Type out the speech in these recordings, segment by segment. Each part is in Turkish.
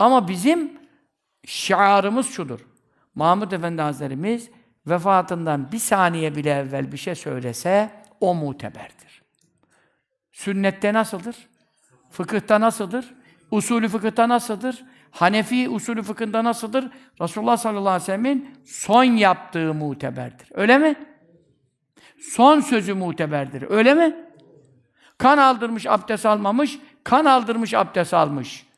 Ama bizim şiarımız şudur. Mahmud Efendi Hazretlerimiz vefatından bir saniye bile evvel bir şey söylese o muteberdir. Sünnette nasıldır? Fıkıhta nasıldır? Usulü fıkıhta nasıldır? Hanefi usulü fıkhında nasıldır? Resulullah sallallahu aleyhi ve sellemin son yaptığı muteberdir. Öyle mi? Son sözü muteberdir. Öyle mi? Kan aldırmış, abdest almamış, kan aldırmış, abdest almış.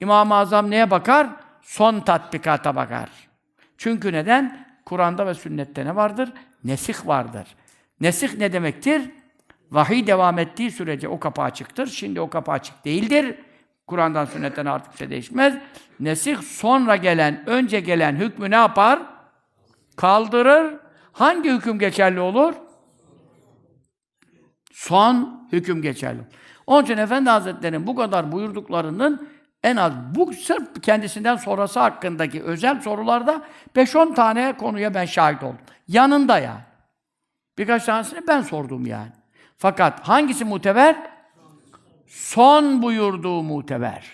İmam-ı Azam neye bakar? Son tatbikata bakar. Çünkü neden? Kur'an'da ve sünnette ne vardır? Nesih vardır. Nesih ne demektir? Vahiy devam ettiği sürece o kapı açıktır. Şimdi o kapı açık değildir. Kur'an'dan, sünnetten artık bir şey değişmez. Nesih sonra gelen, önce gelen hükmü ne yapar? Kaldırır. Hangi hüküm geçerli olur? Son hüküm geçerli. Onun için Efendi Hazretleri'nin bu kadar buyurduklarının en az bu sırf kendisinden sonrası hakkındaki özel sorularda 5-10 tane konuya ben şahit oldum. Yanında yani. Birkaç tanesini ben sordum yani. Fakat hangisi muteber? Son buyurduğu muteber.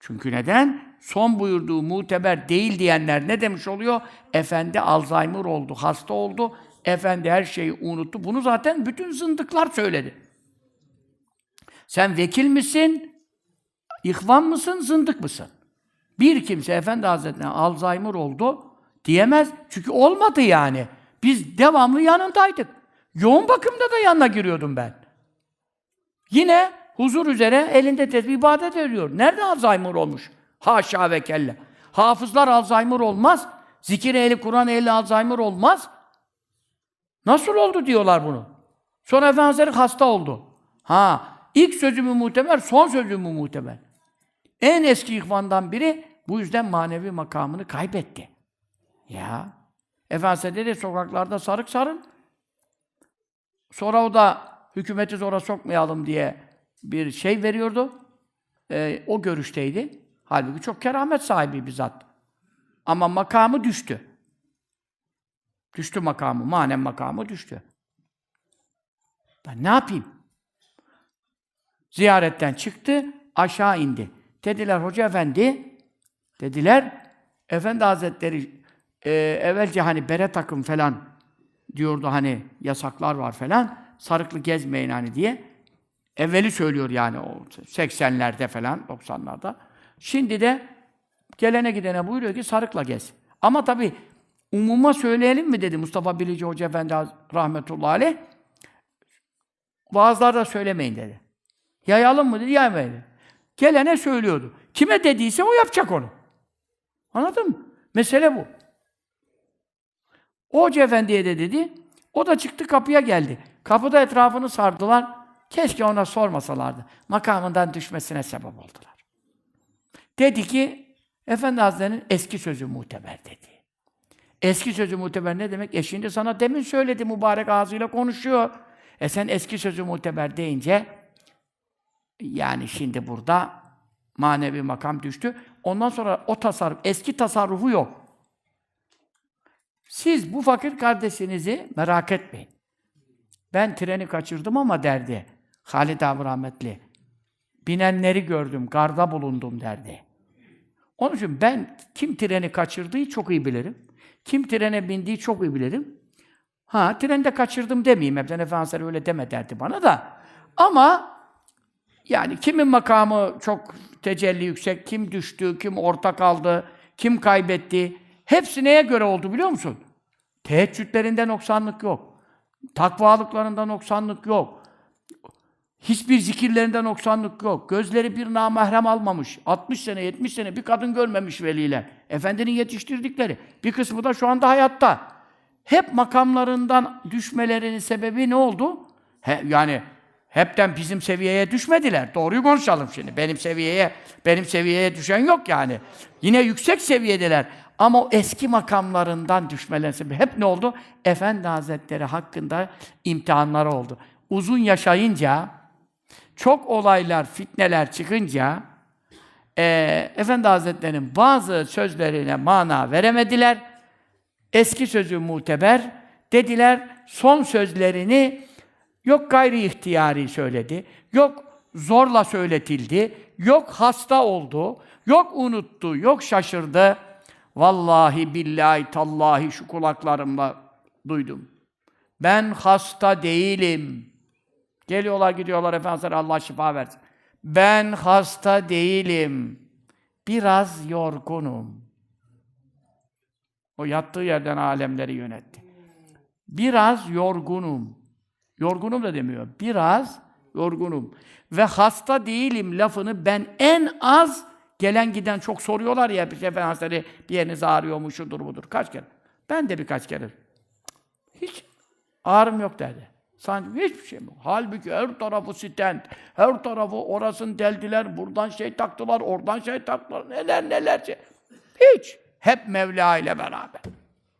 Çünkü neden? Son buyurduğu muteber değil diyenler ne demiş oluyor? Efendi Alzheimer oldu, hasta oldu. Efendi her şeyi unuttu. Bunu zaten bütün zındıklar söyledi. Sen vekil misin? İhvan mısın, zındık mısın? Bir kimse Efendi Hazretleri'ne Alzheimer oldu diyemez. Çünkü olmadı yani. Biz devamlı yanındaydık. Yoğun bakımda da yanına giriyordum ben. Yine huzur üzere elinde tesbih ibadet ediyor. Nerede Alzheimer olmuş? Haşa ve kella. Hafızlar Alzheimer olmaz. Zikir ehli, Kur'an ehli Alzheimer olmaz. Nasıl oldu diyorlar bunu. Sonra Efendi Hazretleri hasta oldu. Ha, ilk sözü mü muteber, son sözü mü muteber? En eski ihvandan biri bu yüzden manevi makamını kaybetti. Ya. Efendimiz dedi sokaklarda sarık sarın. Sonra o da hükümeti zora sokmayalım diye bir şey veriyordu. Ee, o görüşteydi. Halbuki çok keramet sahibi bir zat. Ama makamı düştü. Düştü makamı, manen makamı düştü. Ben ne yapayım? Ziyaretten çıktı, aşağı indi. Dediler, Hoca Efendi, dediler, Efendi Hazretleri e, evvelce hani bere takım falan diyordu hani yasaklar var falan. Sarıklı gezmeyin hani diye. Evveli söylüyor yani o 80'lerde falan, 90'larda. Şimdi de gelene gidene buyuruyor ki sarıkla gez. Ama tabii umuma söyleyelim mi dedi Mustafa Bilici Hoca Efendi rahmetullahi aleyh. Vaazlarda söylemeyin dedi. Yayalım mı dedi, yaymayın. Gelene söylüyordu. Kime dediyse o yapacak onu. Anladın mı? Mesele bu. O Hoca Efendi'ye de dedi. O da çıktı kapıya geldi. Kapıda etrafını sardılar. Keşke ona sormasalardı. Makamından düşmesine sebep oldular. Dedi ki, Efendi Hazretleri'nin eski sözü muteber dedi. Eski sözü muteber ne demek? E şimdi sana demin söyledi mübarek ağzıyla konuşuyor. E sen eski sözü muteber deyince yani şimdi burada manevi makam düştü. Ondan sonra o tasarruf, eski tasarrufu yok. Siz bu fakir kardeşinizi merak etmeyin. Ben treni kaçırdım ama derdi. Halid abi rahmetli. Binenleri gördüm, garda bulundum derdi. Onun için ben kim treni kaçırdığı çok iyi bilirim. Kim trene bindiği çok iyi bilirim. Ha, trende kaçırdım demeyeyim. Hepten Efendimiz öyle deme derdi bana da. Ama yani kimin makamı çok tecelli yüksek, kim düştü, kim orta kaldı, kim kaybetti. Hepsi neye göre oldu biliyor musun? Teheccüdlerinde noksanlık yok. Takvalıklarında noksanlık yok. Hiçbir zikirlerinde noksanlık yok. Gözleri bir namahrem almamış. 60 sene, 70 sene bir kadın görmemiş veliler. Efendinin yetiştirdikleri. Bir kısmı da şu anda hayatta. Hep makamlarından düşmelerinin sebebi ne oldu? He, yani hepten bizim seviyeye düşmediler. Doğruyu konuşalım şimdi. Benim seviyeye benim seviyeye düşen yok yani. Yine yüksek seviyedeler. Ama o eski makamlarından düşmelerinin sebebi hep ne oldu? Efendi Hazretleri hakkında imtihanlar oldu. Uzun yaşayınca, çok olaylar, fitneler çıkınca e, Efendi Hazretleri'nin bazı sözlerine mana veremediler. Eski sözü muteber dediler. Son sözlerini yok gayri ihtiyari söyledi. Yok zorla söyletildi. yok hasta oldu, yok unuttu, yok şaşırdı. Vallahi billahi tallahi şu kulaklarımla duydum. Ben hasta değilim. Geliyorlar gidiyorlar Efendimiz Allah şifa versin. Ben hasta değilim. Biraz yorgunum. O yattığı yerden alemleri yönetti. Biraz yorgunum. Yorgunum da demiyor. Biraz yorgunum. Ve hasta değilim lafını ben en az gelen giden çok soruyorlar ya bir Efendimiz bir yeriniz ağrıyor mu şudur budur. Kaç kere? Ben de birkaç kere. Hiç ağrım yok derdi. Sanki hiçbir şey yok. Halbuki her tarafı stent, her tarafı orasını deldiler, buradan şey taktılar, oradan şey taktılar, neler neler şey. Hiç. Hep Mevla ile beraber.